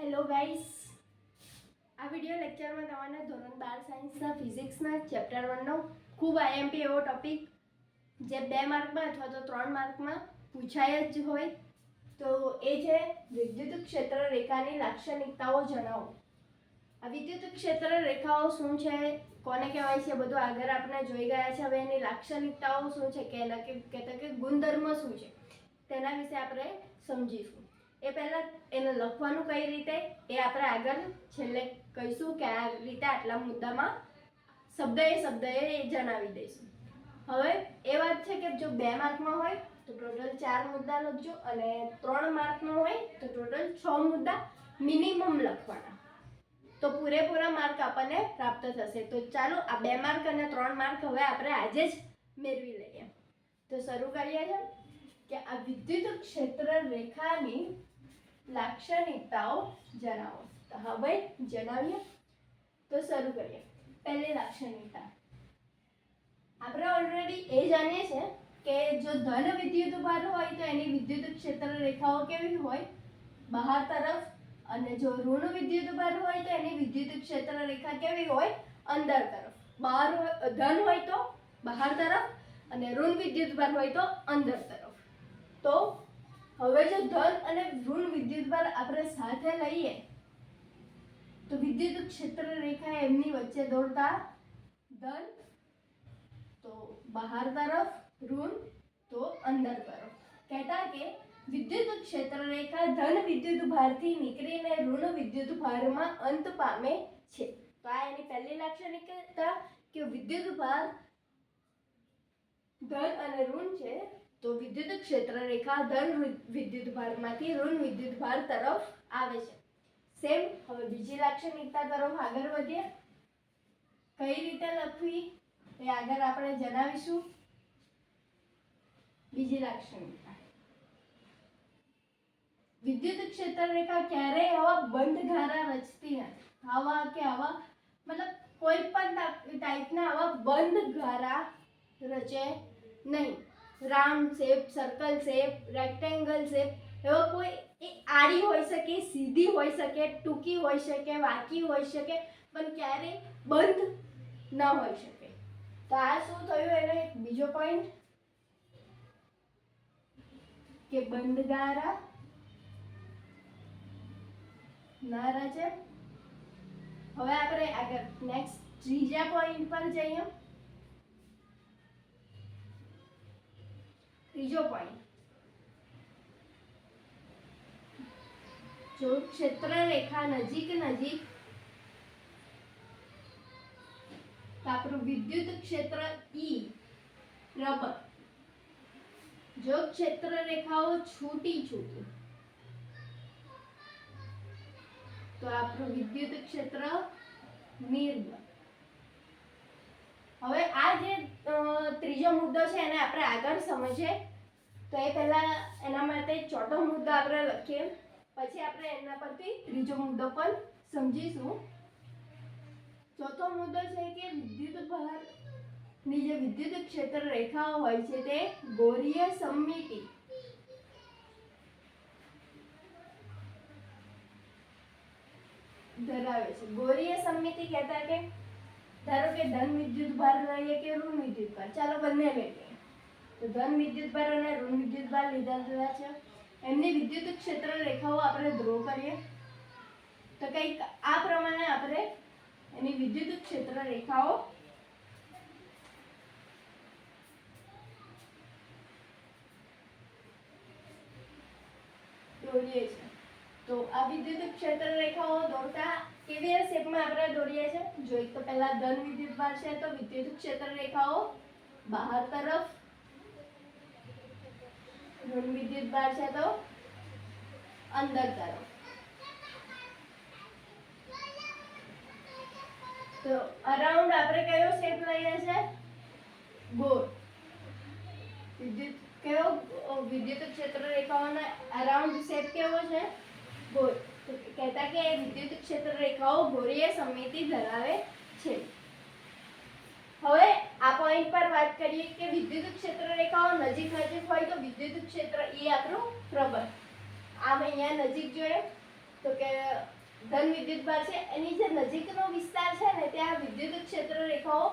Hello guys આ video લેક્ચરમાં તમારે ધોરણ બાર સાયન્સના ફિઝિક્સના ચેપ્ટર વનનો ખૂબ આઈએમપી એવો ટોપિક જે બે માર્કમાં અથવા તો ત્રણ માર્કમાં પૂછાય જ હોય. તો એ છે વિદ્યુત ક્ષેત્ર રેખાની લાક્ષણિકતાઓ જણાવો. આ વિદ્યુત ક્ષેત્ર રેખાઓ શું છે? કોને કહેવાય છે? બધું આગળ આપણે જોઈ ગયા છે. હવે એની લાક્ષણિકતાઓ શું છે? કે કહેતા કે ગુણધર્મ શું છે? તેના વિશે આપણે સમજીશું. એ પહેલાં એને લખવાનું કઈ રીતે? એ આપણે આગળ છેલ્લે કહીશું કે આ રીતે આટલા મુદ્દામાં શબ્દ એ શબ્દ એ જણાવી દઈશું. હવે એ વાત છે કે જો બે માર્કમાં હોય તો ટોટલ ચાર મુદ્દા લખજો અને ત્રણ માર્કનો હોય તો ટોટલ છ મુદ્દા મિનિમમ લખવાના. તો પૂરેપૂરા માર્ક આપણને પ્રાપ્ત થશે. તો ચાલો આ બે માર્ક અને ત્રણ માર્ક હવે આપણે આજે જ મેળવી લઈએ. તો શરૂ કરીએ છીએ કે આ વિદ્યુત ક્ષેત્ર રેખાની લાક્ષણિકતાઓ જણાવો. તો હવે જણાવીએ? તો શરૂ કરીએ. પહેલી લાક્ષણિકતા. આપણે ઓલરેડી એ જાણીએ છીએ કે જો ધન વિદ્યુત ભાર હોય તો એની વિદ્યુત ક્ષેત્ર રેખાઓ કેવી હોય? બહાર તરફ. અને જો ઋણ વિદ્યુત ભાર હોય તો એની વિદ્યુત ક્ષેત્ર રેખા કેવી હોય? અંદર તરફ. બહાર ધન હોય તો બહાર તરફ અને ઋણ વિદ્યુત ભાર હોય તો અંદર તરફ. તો હવે જો ધન અને ઋણ વિદ્યુત ભાર આપણે સાથે લઈએ, તો વિદ્યુત ક્ષેત્ર રેખા એમની વચ્ચે દોડતા ધન, તો બહાર તરફ, ઋણ, તો અંદર તરફ. કહેતા કે વિદ્યુત ક્ષેત્ર રેખા ધન વિદ્યુત ભારથી નીકળીને ઋણ વિદ્યુત ભારમાં અંત પામે છે. તો આ એની પહેલી લાક્ષણિકતા કે વિદ્યુત ભાર ધન અને ઋણ છે તો વિદ્યુત ક્ષેત્ર રેખા ધન વિદ્યુત ભારમાંથી ઋણ વિદ્યુત ભાર તરફ આવે છે. સેમ, હવે બીજી લાક્ષણિકતા તરફ આગળ વધીએ. કઈ રીતે લખવી? એ આગળ આપણે જણાવીશું. બીજી લાક્ષણિકતા. વિદ્યુત ક્ષેત્ર રેખા ક્યારેય આવા બંધ ધારા રચતી નથી. આવા કે આવા મતલબ કોઈ પણ ટાઈપના આવા બંધ ઘારા રચે નહીં. Round shape circle shape rectangle shape, એવો કોઈ એ આડી હોઈ શકે, સીધી હોઈ શકે, ટૂંકી હોઈ શકે, વાંકી હોઈ શકે, પણ ક્યારેય બંધ ન હોઈ શકે. તો આ શું થયું એનો? એક બીજો પોઈન્ટ કે બંધ ગારા નારા છે. હવે આપણે આગળ નેક્સ્ટ ત્રીજા પોઈન્ટ પર જઈએ. ત્રીજો પોઈન્ટ જો ક્ષેત્ર રેખા નજીક નજીક આપણું વિદ્યુત ક્ષેત્ર ઈ રબર. જો ક્ષેત્ર રેખાઓ છૂટી છૂટી, તો આપણું વિદ્યુત ક્ષેત્ર નિર્બળ. હવે આ જે ત્રીજો મુદ્દો છે એને આપણે આગળ સમજીએ. તો એ પહેલા એના માટે ચોથો મુદ્દો આપણે લખીએ. પછી આપણે એના પરથી ત્રીજો મુદ્દો પણ સમજીશું. ચોથો મુદ્દો છે કે વિદ્યુત ભારની જે વિદ્યુત ક્ષેત્ર રેખાઓ હોય છે તે ગોરીય સમમિતિ. ધરાવે છે. ગોરીય સમમિતિ કહેતા કે ધારો કે ધન વિદ્યુત ભાર લઈએ કે ઋણ વિદ્યુત ભાર? ચાલો બંને લઈએ. તો ધન વિદ્યુત ભાર અને ઋણ વિદ્યુત ભાર લીધા છે. એમની વિદ્યુત ક્ષેત્ર રેખાઓ આપણે ડ્રો કરીએ. તો કંઈક આ પ્રમાણે આપણે એની વિદ્યુત ક્ષેત્ર રેખાઓ દોરીએ છે તો આ વિદ્યુત ક્ષેત્ર રેખાઓ દોરતા કેવી શેપમાં આપણે દોરીએ છે જો એક તો પહેલા ધન વિદ્યુત ભાર છે, તો વિદ્યુત ક્ષેત્ર રેખાઓ બહાર તરફ. ધન વિદ્યુત ભાર છે તો અંદર તરફ. તો અરાઉન્ડ આપણે કયો શેપ લઈએ છે ગોળ. વિદ્યુત કયો? વિદ્યુત ક્ષેત્ર રેખાઓના અરાઉન્ડ શેપ કેવો છે? ગોળ. કહેતા કે વિદ્યુત ક્ષેત્ર રેખાઓ ગોરીય સમિતિ ધરાવે છે. હવે આ પોઈન્ટ પર વાત કરીએ કે વિદ્યુત ક્ષેત્ર રેખાઓ નજીક નજીક હોય તો વિદ્યુત ક્ષેત્ર એ આપણું પ્રબળ. આમ અહીંયા નજીક જોઈએ તો કે ધન વિદ્યુત ભાર છે, એની જે નજીકનો વિસ્તાર છે ને, ત્યાં વિદ્યુત ક્ષેત્ર રેખાઓ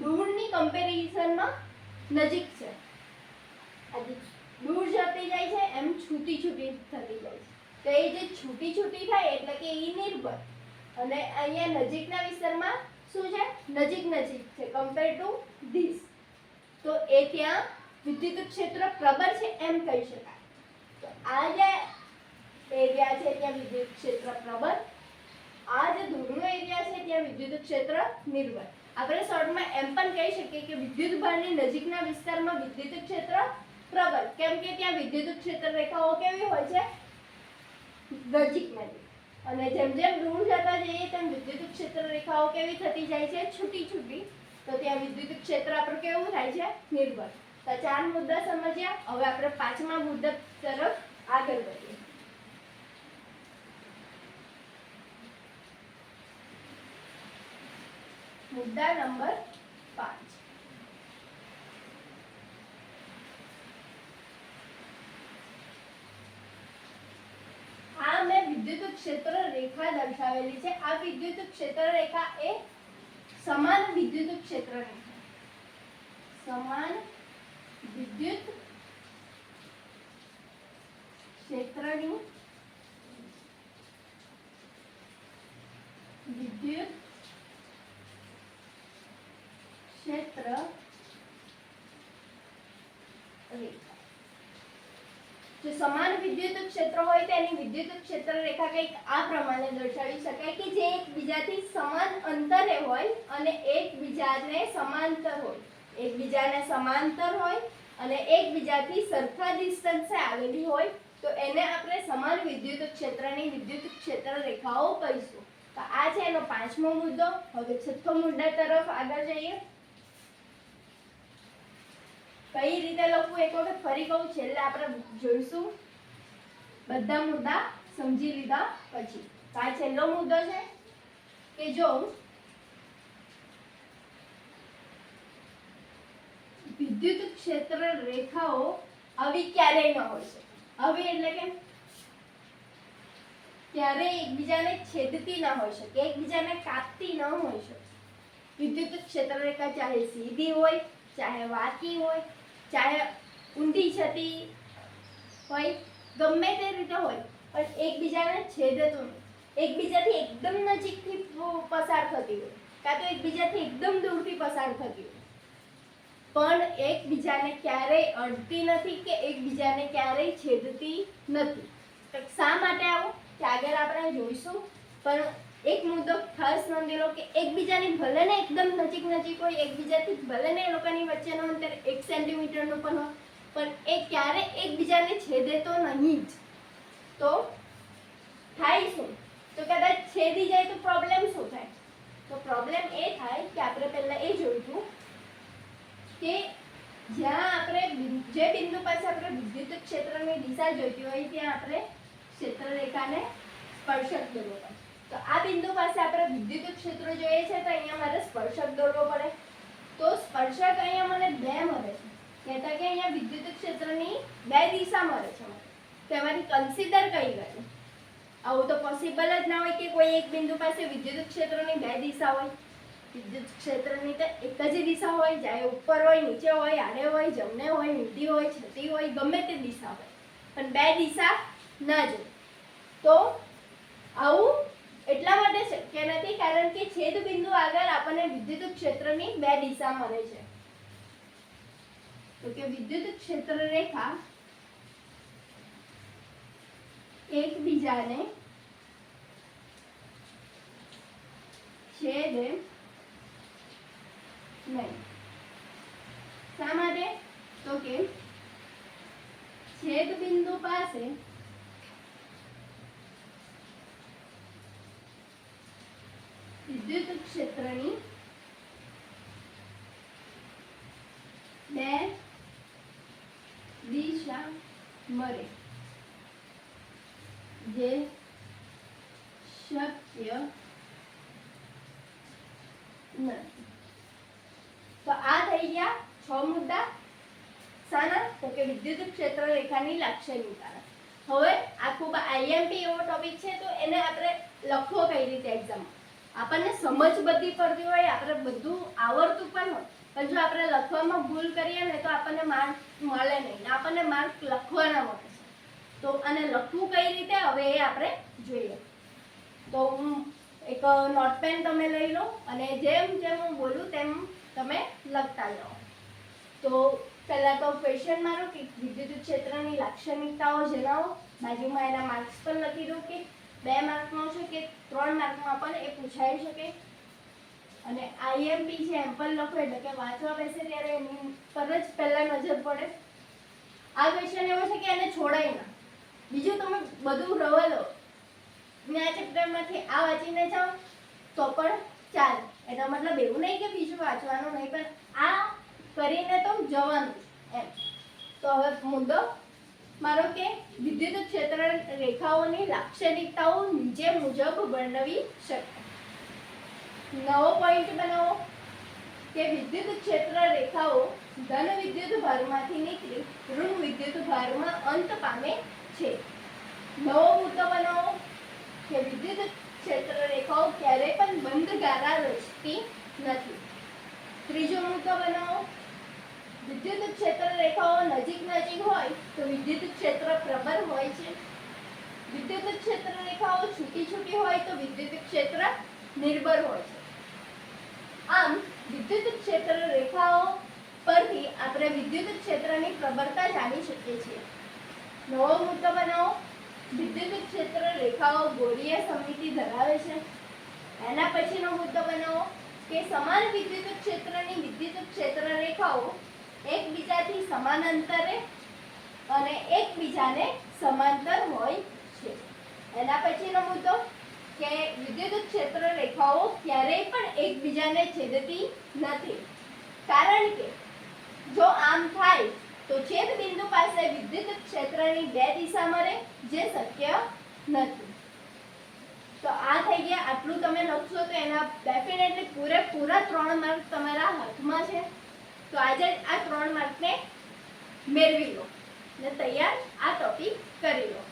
દૂરની કમ્પેરિઝનમાં નજીક છે. દૂર જતી જાય છે, એમ છૂટી છૂટી થતી જાય છે. તો એ જે છૂટી છૂટી થાય એટલે કે એ નિર્ભર. અને અહીંયા નજીકના વિસ્તારમાં શું છે? નજીક નજીક છે કમ્પેર ટુ ધીસ તો એ ત્યાં વિદ્યુત ક્ષેત્ર પ્રબળ છે એમ કહી શકાય. તો આ જે એરિયા છે ત્યાં વિદ્યુત ક્ષેત્ર પ્રબળ, આ જે દૂરનો એરિયા છે ત્યાં વિદ્યુત ક્ષેત્ર નિર્ભર. આપણે શોર્ટમાં એમ પણ કહી શકીએ કે વિદ્યુત ભારની નજીકના વિસ્તારમાં વિદ્યુત ક્ષેત્ર પ્રબળ. કેમ કે ત્યાં વિદ્યુત ક્ષેત્ર રેખાઓ કેવી હોય છે? નજીક નજીક અને જેમ જેમ દૂર જતા જઈએ તેમ વિદ્યુત ક્ષેત્ર રેખાઓ કેવી થતી જાય છે? છૂટી છૂટી. તો ત્યાં વિદ્યુત ક્ષેત્ર આપણું કેવું થાય છે? નિર્ભર. તો ચાર મુદ્દા સમજ્યા. હવે આપણે પાંચમા મુદ્દા તરફ આગળ વધીએ. મુદ્દા નંબર પાંચ આ મેં વિદ્યુત ક્ષેત્ર રેખા દર્શાવેલી છે. આ વિદ્યુત ક્ષેત્ર રેખા એ સમાન વિદ્યુત ક્ષેત્ર રેખા સમાન વિદ્યુત ક્ષેત્રની વિદ્યુત ક્ષેત્ર રેખા. જો સમાન વિદ્યુત ક્ષેત્ર હોય તો એની વિદ્યુત ક્ષેત્ર રેખા કંઈક આ પ્રમાણે દર્શાવી શકાય કે જે એકબીજાથી સમાન અંતરે હોય અને એકબીજાને સમાંતર હોય. એકબીજાને સમાંતર હોય અને એકબીજાથી સરખા ડિસ્ટન્સે આવેલી હોય, તો એને આપણે સમાન વિદ્યુત ક્ષેત્રની વિદ્યુત ક્ષેત્ર રેખાઓ કહીશું. તો આ છે એનો પાંચમો મુદ્દો. હવે છઠ્ઠો મુદ્દા તરફ આગળ જઈએ. કઈ રીતે લખવું એક વખત ફરી કહું, છેલ્લે આપણે જોઈશું. બધા મુદ્દા સમજી લીધા પછી. આ છેલ્લો મુદ્દો છે કે જો વિદ્યુત ક્ષેત્ર રેખાઓ આવી ક્યારેય ન હોય છે આવી એટલે કે ક્યારેય એકબીજાને છેદતી ન હોઈ શકે, એકબીજાને કાપતી ન હોઈ શકે. વિદ્યુત ક્ષેત્ર રેખા ચાહે સીધી હોય, ચાહે વાકી હોય ચાહે ઊંધી છતી હોય, ગમે તે રીતે હોય, પણ એકબીજાને છેદતું નહીં. એકબીજાથી એકદમ નજીકથી પસાર થતી હોય. કાં તો એકબીજાથી એકદમ દૂરથી પસાર થતી હોય. પણ એકબીજાને ક્યારેય અડતી નથી કે એકબીજાને ક્યારેય છેદતી નથી. શા માટે આવું? કે આગળ આપણે જોઈશું. પણ એક મુદ્દો ખાસ નોંધી લો કે એકબીજાની ભલે ને એકદમ નજીક નજીક હોય, એકબીજાથી ભલે ને એ લોકોની વચ્ચેનો અંતર એક સેન્ટીમીટરનું પણ હોય, પણ એ ક્યારે એકબીજાને છેદે તો નહીં જ. તો થાય શું? તો કદાચ છેદી જાય તો પ્રોબ્લેમ શું થાય? તો પ્રોબ્લેમ એ થાય કે આપણે પહેલાં એ જોઈશું કે જ્યાં આપણે જે બિંદુ પાસે આપણે વિદ્યુત ક્ષેત્રની દિશા જોઈતી હોય, ત્યાં આપણે ક્ષેત્રરેખાને સ્પર્શક દોરવો તો આ બિંદુ પાસે આપણે વિદ્યુત ક્ષેત્ર જોઈએ છે તો અહીંયા મારે સ્પર્શક દોરવો પડે. તો સ્પર્શક અહીંયા મને બે મળે છે. કહેતા કે અહીંયા વિદ્યુત ક્ષેત્રની બે દિશા મળે છે મને. તેમાંથી કન્સિડર કઈ ગયું આવું તો પોસિબલ જ ના હોય કે કોઈ એક બિંદુ પાસે વિદ્યુત ક્ષેત્રની બે દિશા હોય. વિદ્યુત ક્ષેત્રની તો એક જ દિશા હોય ચાહે ઉપર હોય, નીચે હોય, આડે હોય, જમણે હોય ઊંધી હોય, છતી હોય, ગમે તે દિશા હોય. પણ બે દિશા ના જાય. તો આવું એટલા માટે શક્ય નથી, કારણ કે છેદ બિંદુ આગળ આપણને વિદ્યુત ક્ષેત્રની બે દિશા મળે છે. તો કે વિદ્યુત ક્ષેત્ર રેખા એકબીજાને છેદે નહીં. શા માટે? તો કે છેદ બિંદુ પાસે વિદ્યુત ક્ષેત્રની બે દિશા મળે, જે શક્ય નથી. તો આ થઈ ગયા છ મુદ્દા. શાના? તો કે વિદ્યુત ક્ષેત્ર રેખાની લાક્ષણિકતા. હવે આખું ખૂબ આઈએમપી એવો ટોપિક છે, તો એને આપણે લખવો કઈ રીતે એક્ઝામ આપણને સમજ બધી પડતી હોય, આપણે બધું આવડતું પણ હોય. પણ જો આપણે લખવામાં ભૂલ કરીએ ને, તો આપણને માર્ક મળે નહીં. આપણને માર્ક લખવાના મળે છે. તો અને લખવું કઈ રીતે? હવે એ આપણે જોઈએ. તો હું એક નોટ પેન તમે લઈ લો અને જેમ જેમ હું બોલું તેમ તમે લખતા જાઓ. તો પહેલાં તો ક્વેશ્ચન મારો કે વિદ્યુત ક્ષેત્રની લાક્ષણિકતાઓ જણાવો. બાજુમાં એના માર્ક્સ પણ લખી દો કે બે માર્કનો છે કે ત્રણ માર્કમાં પણ એ પૂછાઈ શકે. અને આઈએમપી છે એમ પણ લખો એટલે કે વાંચવા બેસે ત્યારે એની પર જ પહેલાં નજર પડે. આ ક્વેશ્ચન એવો છે કે એને છોડાય ના. બીજું તમે બધું રવા લો ને આ ચેપ્ટરમાંથી આ વાંચીને જાઓ તો પણ ચાલે. એનો મતલબ એવું નહીં કે બીજું વાંચવાનું નહીં, પણ આ કરીને તો જવાનું એમ. તો હવે મુદ્દો મારો કે વિદ્યુત ક્ષેત્ર રેખાઓની લાક્ષણિકતાઓ નીચે મુજબ વર્ણવી શકાય નવો પોઈન્ટ બનાવો કે વિદ્યુત ક્ષેત્ર રેખાઓ ધન વિદ્યુત ભારમાંથી નીકળી, ઋણ વિદ્યુત ભારમાં અંત પામે છે. નવો મુદ્દો બનાવો કે વિદ્યુત ક્ષેત્ર રેખાઓ ક્યારેય પણ બંધ ગારા રચતી નથી. ત્રીજો મુદ્દો બનાવો, વિદ્યુત ક્ષેત્ર રેખાઓ નજીક નજીક હોય તો વિદ્યુત ક્ષેત્ર પ્રબળ હોય છે. વિદ્યુત ક્ષેત્ર રેખાઓ છૂટી છૂટી હોય તો વિદ્યુત ક્ષેત્ર નિર્બળ હોય છે. આમ, વિદ્યુત ક્ષેત્ર રેખાઓ પરથી આપણે વિદ્યુત ક્ષેત્રની પ્રબળતા જાણી શકીએ છીએ. નવો મુદ્દો બનાવો. વિદ્યુત ક્ષેત્ર રેખાઓ ગોળીય સમિતિ ધરાવે છે. એના પછીનો મુદ્દો બનાવો કે સમાન વિદ્યુત ક્ષેત્રની વિદ્યુત ક્ષેત્ર રેખાઓ એકબીજાથી સમાન અંતરે અને એકબીજાને સમાંતર હોય છે. એના પછીનો મુદ્દો કે વિદ્યુત ક્ષેત્ર રેખાઓ ક્યારેય પણ એકબીજાને છેદતી નથી. કારણ કે જો આમ થાય તો છેદ બિંદુ પાસે વિદ્યુત ક્ષેત્રની બે દિશા મળે જે શક્ય નથી. તો આ થઈ ગયા. આટલું તમે લખશો તો એના ડેફિનેટલી પૂરેપૂરા ત્રણ માર્ક તમારા હાથમાં છે. તો આજે આ ત્રણ માર્કને મેળવી લો. ને તૈયાર આ ટોપિક કરી લો.